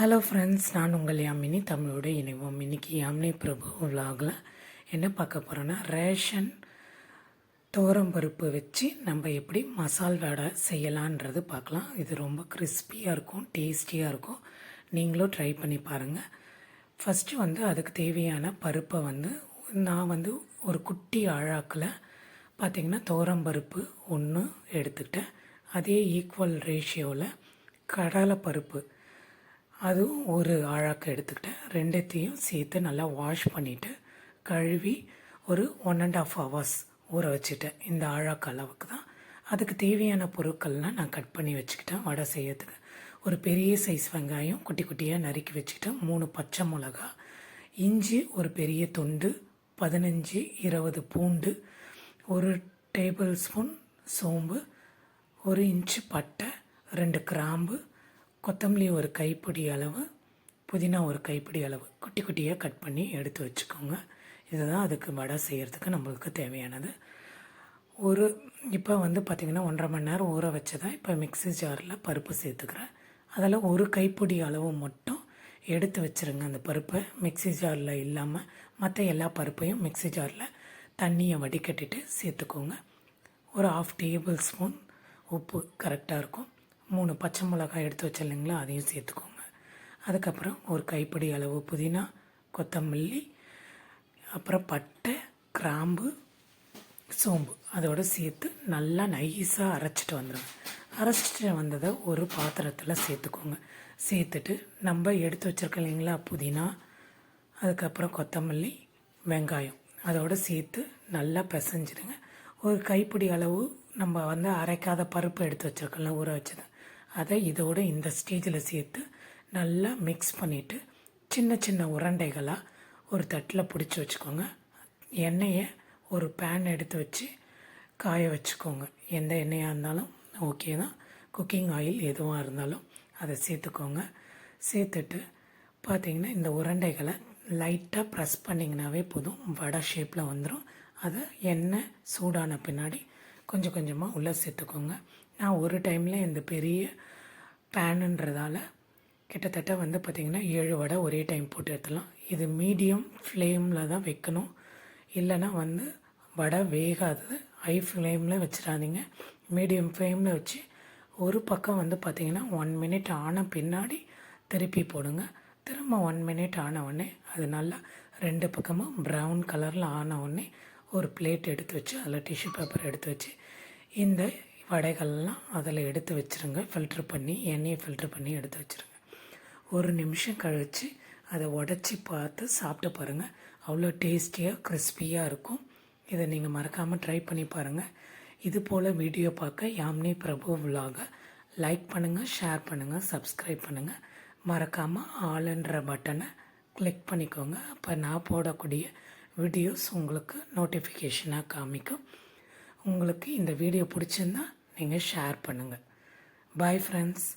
Hello friends நான் உங்கள் யாமினி தமிழோட இணைவோம். இன்னைக்கு யாமினி பிரபு விலாகில் என்ன பார்க்க போகிறோன்னா ரேஷன் பருப்பு வச்சு நம்ம எப்படி மசால் வடை செய்யலான்றது பார்க்கலாம். இது ரொம்ப கிறிஸ்பியாக இருக்கும் டேஸ்டியாக இருக்கும். நீங்களும் ட்ரை பண்ணி பாருங்கள் ஃபஸ்ட்டு வந்து அதுக்கு தேவையான பருப்பை வந்து நான் வந்து ஒரு குட்டி ஆழாக்கில் பார்த்திங்கன்னா துவரம்பருப்பு ஒன்று எடுத்துக்கிட்டேன் அதே ஈக்குவல் ரேஷியோவில் கடலைப்பருப்பு அதுவும் ஒரு ஆழாக்க எடுத்துக்கிட்டேன். ரெண்டுத்தையும் சேர்த்து நல்லா வாஷ் பண்ணிவிட்டு கழுவி ஒரு ஒன் அண்ட் ஆஃப் ஹவர்ஸ் ஊற வச்சுட்டேன். இந்த ஆழாக்க அளவுக்கு தான். அதுக்கு தேவையான பொருட்கள்லாம் நான் கட் பண்ணி வச்சுக்கிட்டேன் வடை செய்யறதுக்கு. ஒரு பெரிய சைஸ் வெங்காயம் குட்டி குட்டியாக நறுக்கி வச்சுக்கிட்டேன். மூணு பச்சை மிளகா இஞ்சி ஒரு பெரிய துண்டு பதினஞ்சு இருபது பூண்டு ஒரு டேபிள் ஸ்பூன் சோம்பு ஒரு இன்ச்சு பட்டை ரெண்டு கிராம்பு கொத்தமல்லி ஒரு கைப்பிடி அளவு புதினா ஒரு கைப்பிடி அளவு. குட்டி குட்டியாக கட் பண்ணி எடுத்து வச்சுக்கோங்க. இதுதான் அதுக்கு வடை செய்கிறதுக்கு நம்மளுக்கு தேவையானது. ஒரு இப்போ வந்து பார்த்திங்கன்னா ஒன்றரை மணி நேரம் ஊற வச்சதான் இப்போ மிக்ஸி ஜாரில் பருப்பு சேர்த்துக்கிறேன். அதில் ஒரு கைப்பிடி அளவு மட்டும் எடுத்து வச்சுருங்க அந்த பருப்பை. மிக்ஸி ஜாரில் இல்லாமல் மற்ற எல்லா பருப்பையும் மிக்ஸி ஜாரில் தண்ணியை வடிகட்டிட்டு சேர்த்துக்கோங்க. ஒரு ஆஃப் டேபிள் ஸ்பூன் உப்பு கரெக்டாக இருக்கும். மூணு பச்சை மிளகாய் எடுத்து வச்ச இல்லைங்களா அதையும் சேர்த்துக்கோங்க. அதுக்கப்புறம் ஒரு கைப்பிடி அளவு புதினா கொத்தமல்லி அப்புறம் பட்டை கிராம்பு சோம்பு. அதோடு சேர்த்து நல்லா நைஸாக அரைச்சிட்டு வந்துடுங்க அரைச்சிட்டு வந்ததை ஒரு பாத்திரத்தில் சேர்த்துக்கோங்க. சேர்த்துட்டு நம்ம எடுத்து வச்சுருக்கோம் இல்லைங்களா புதினா அதுக்கப்புறம் கொத்தமல்லி வெங்காயம். அதோடு சேர்த்து நல்லா பிசைஞ்சிடுங்க. ஒரு கைப்பிடி அளவு நம்ம வந்து அரைக்காத பருப்பு எடுத்து வச்சுருக்கலாம் ஊற வச்சது. அதை இதோடு இந்த ஸ்டேஜில் சேர்த்து நல்லா மிக்ஸ் பண்ணிவிட்டு சின்ன சின்ன உருண்டைகளாக ஒரு தட்டில் பிடிச்சி வச்சுக்கோங்க. எண்ணெயை ஒரு பேன் எடுத்து வச்சு காய வச்சுக்கோங்க. எந்த எண்ணெயாக இருந்தாலும் ஓகே தான். குக்கிங் ஆயில் எதுவாக இருந்தாலும் அதை சேர்த்துக்கோங்க. சேர்த்துட்டு பார்த்திங்கன்னா இந்த உருண்டைகளை லைட்டாக ப்ரெஸ் பண்ணிங்கனாவே போதும். வடை ஷேப்பில் வந்துடும் அதை எண்ணெய் சூடான பின்னாடி கொஞ்சம் கொஞ்சமாக உள்ளே சேர்த்துக்கோங்க. நான் ஒரு டைமில் இந்த பெரிய பேனுன்றதால கிட்டத்தட்ட வந்து பார்த்திங்கன்னா ஏழு வடை ஒரே டைம் போட்டு எடுத்துடலாம். இது மீடியம் ஃப்ளேமில் தான் வைக்கணும். இல்லைன்னா வந்து வடை வேகாது. ஹை ஃப்ளேமில் வச்சிடாதீங்க. மீடியம் ஃப்ளேமில் வச்சு ஒரு பக்கம் வந்து பார்த்திங்கன்னா ஒன் மினிட் ஆன பின்னாடி திருப்பி போடுங்க. திரும்ப ஒன் மினிட் ஆன உடனே அது நல்லா ரெண்டு பக்கமும் ப்ரௌன் கலரில் ஆன உடனே ஒரு பிளேட் எடுத்து வச்சு அதில் டிஷ்யூ பேப்பர் எடுத்து வச்சு இந்த வடைகள்லாம் அதில் எடுத்து வச்சுருங்க. ஃபில்ட்ரு பண்ணி எண்ணெயை ஃபில்ட்ரு பண்ணி எடுத்து வச்சுருங்க. ஒரு நிமிஷம் கழித்து அதை உடச்சி பார்த்து சாப்பிட்டு பாருங்கள் அவ்வளோ டேஸ்டியாக கிறிஸ்பியாக இருக்கும். இதை நீங்கள் மறக்காமல் ட்ரை பண்ணி பாருங்கள் இது போல் வீடியோ பார்க்க யாமினி பிரபு விலாக லைக் பண்ணுங்கள் ஷேர் பண்ணுங்கள் சப்ஸ்கிரைப் பண்ணுங்கள் மறக்காமல் ஆளுன்ற பட்டனை கிளிக் பண்ணிக்கோங்க. அப்போ நான் போடக்கூடிய வீடியோஸ் உங்களுக்கு நோட்டிஃபிகேஷனாக காமிக்கும். உங்களுக்கு இந்த வீடியோ பிடிச்சிருந்தா நீங்கள் ஷேர் பண்ணுங்கள் பாய் ஃப்ரெண்ட்ஸ்